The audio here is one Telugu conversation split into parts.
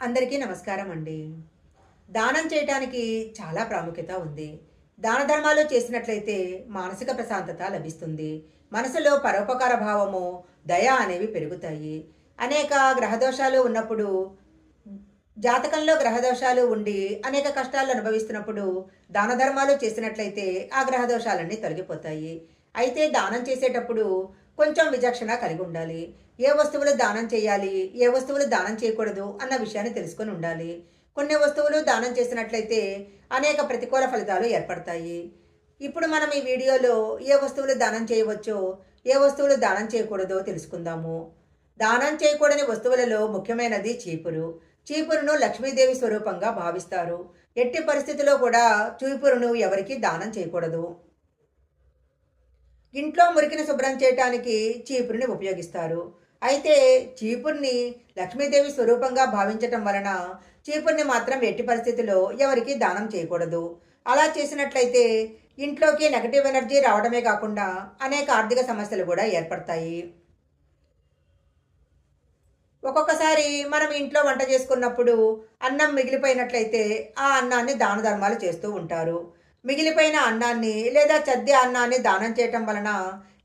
అందరికీ నమస్కారం అండి. దానం చేయటానికి చాలా ప్రాముఖ్యత ఉంది. దాన ధర్మాలు చేసినట్లయితే మానసిక ప్రశాంతత లభిస్తుంది. మనసులో పరోపకార భావము దయ అనేవి పెరుగుతాయి. అనేక గ్రహదోషాలు ఉన్నప్పుడు జాతకంలో గ్రహదోషాలు ఉండి అనేక కష్టాలు అనుభవిస్తున్నప్పుడు దాన ధర్మాలు చేసినట్లయితే ఆ గ్రహదోషాలన్నీ తొలగిపోతాయి. అయితే దానం చేసేటప్పుడు కొంచెం విచక్షణ కలిగి ఉండాలి. ఏ వస్తువులు దానం చేయాలి? ఏ వస్తువులు దానం చేయకూడదు అన్న విషయాన్ని తెలుసుకొని ఉండాలి. కొన్ని వస్తువులు దానం చేసినట్లయితే అనేక ప్రతికూల ఫలితాలు ఏర్పడతాయి. ఇప్పుడు మనం ఈ వీడియోలో ఏ వస్తువులు దానం చేయవచ్చో ఏ వస్తువులు దానం చేయకూడదో తెలుసుకుందాము. దానం చేయకూడని వస్తువులలో ముఖ్యమైనది చీపురు. చీపురును లక్ష్మీదేవి స్వరూపంగా భావిస్తారు. ఎట్టి పరిస్థితిలో కూడా చీపురును ఎవరికి దానం చేయకూడదు. ఇంట్లో మురికిని శుభ్రం చేయటానికి చీపురుని ఉపయోగిస్తారు. అయితే చీపుర్ని లక్ష్మీదేవి స్వరూపంగా భావించటం వలన చీపుర్ని మాత్రం ఎట్టి పరిస్థితిలో ఎవరికి దానం చేయకూడదు. అలా చేసినట్లయితే ఇంట్లోకి నెగటివ్ ఎనర్జీ రావడమే కాకుండా అనేక ఆర్థిక సమస్యలు కూడా ఏర్పడతాయి. ఒక్కొక్కసారి మనం ఇంట్లో వంట చేసుకున్నప్పుడు అన్నం మిగిలిపోయినట్లయితే ఆ అన్నాన్ని దాన ధర్మాలు చేస్తూ ఉంటారు. మిగిలిపోయిన అన్నాన్ని లేదా చద్ది అన్నాన్ని దానం చేయటం వలన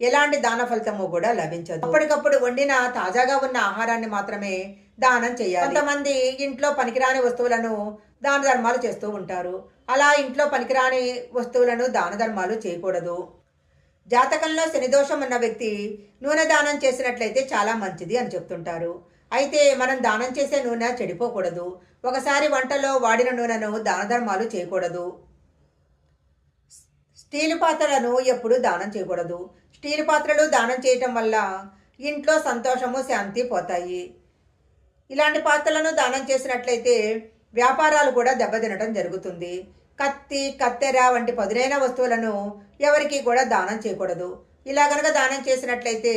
ఎలాంటి దాన ఫలితము కూడా లభించదు. అప్పటికప్పుడు వండిన తాజాగా ఉన్న ఆహారాన్ని మాత్రమే దానం చేయాలి. కొంతమంది ఇంట్లో పనికిరాని వస్తువులను దాన ధర్మాలు చేస్తూ ఉంటారు. అలా ఇంట్లో పనికిరాని వస్తువులను దాన ధర్మాలు చేయకూడదు. జాతకంలో శనిదోషం ఉన్న వ్యక్తి నూనె దానం చేసినట్లయితే చాలా మంచిది అని చెప్తుంటారు. అయితే మనం దానం చేసే నూనె చెడిపోకూడదు. ఒకసారి వంటలో వాడిన నూనెను దాన ధర్మాలు చేయకూడదు. స్టీల్ పాత్రలను ఎప్పుడు దానం చేయకూడదు. స్టీల్ పాత్రలు దానం చేయటం వల్ల ఇంట్లో సంతోషము శాంతి పోతాయి. ఇలాంటి పాత్రలను దానం చేసినట్లయితే వ్యాపారాలు కూడా దెబ్బతినడం జరుగుతుంది. కత్తి కత్తెర వంటి పదునైన వస్తువులను ఎవరికి కూడా దానం చేయకూడదు. ఇలా కనుక దానం చేసినట్లయితే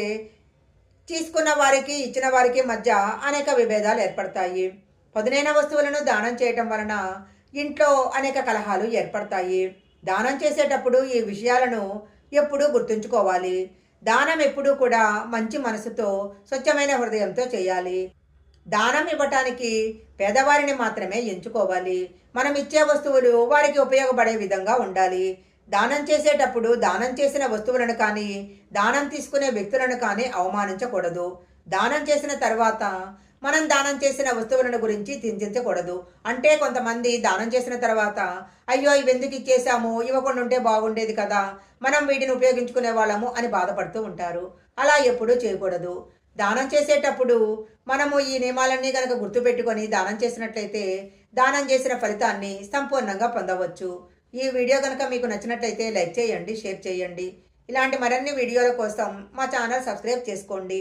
తీసుకున్న వారికి ఇచ్చిన వారికి మధ్య అనేక విభేదాలు ఏర్పడతాయి. పదునైన వస్తువులను దానం చేయటం వలన ఇంట్లో అనేక కలహాలు ఏర్పడతాయి. దానం చేసేటప్పుడు ఈ విషయాలను ఎప్పుడూ గుర్తుంచుకోవాలి. దానం ఎప్పుడూ కూడా మంచి మనసుతో స్వచ్ఛమైన హృదయంతో చేయాలి. దానం ఇవ్వటానికి పేదవారిని మాత్రమే ఎంచుకోవాలి. మనం ఇచ్చే వస్తువులు వారికి ఉపయోగపడే విధంగా ఉండాలి. దానం చేసేటప్పుడు దానం చేసిన వస్తువులను కానీ దానం తీసుకునే వ్యక్తులను కానీ అవమానించకూడదు. దానం చేసిన తర్వాత మనం దానం చేసిన వస్తువులను గురించి చింతించకూడదు. అంటే కొంతమంది దానం చేసిన తర్వాత అయ్యో ఇవి ఎందుకు ఇచ్చేసాము ఇవ్వకుండా ఉంటే బాగుండేది కదా. మనం వీటిని ఉపయోగించుకునే వాళ్ళము అని బాధపడుతూ ఉంటారు. అలా ఎప్పుడూ చేయకూడదు. దానం చేసేటప్పుడు మనము ఈ నియమాలన్నీ కనుక గుర్తుపెట్టుకొని దానం చేసినట్లయితే దానం చేసిన ఫలితాన్ని సంపూర్ణంగా పొందవచ్చు. ఈ వీడియో కనుక మీకు నచ్చినట్లయితే లైక్ చేయండి షేర్ చేయండి. ఇలాంటి మరిన్ని వీడియోల కోసం మా ఛానల్ సబ్స్క్రైబ్ చేసుకోండి.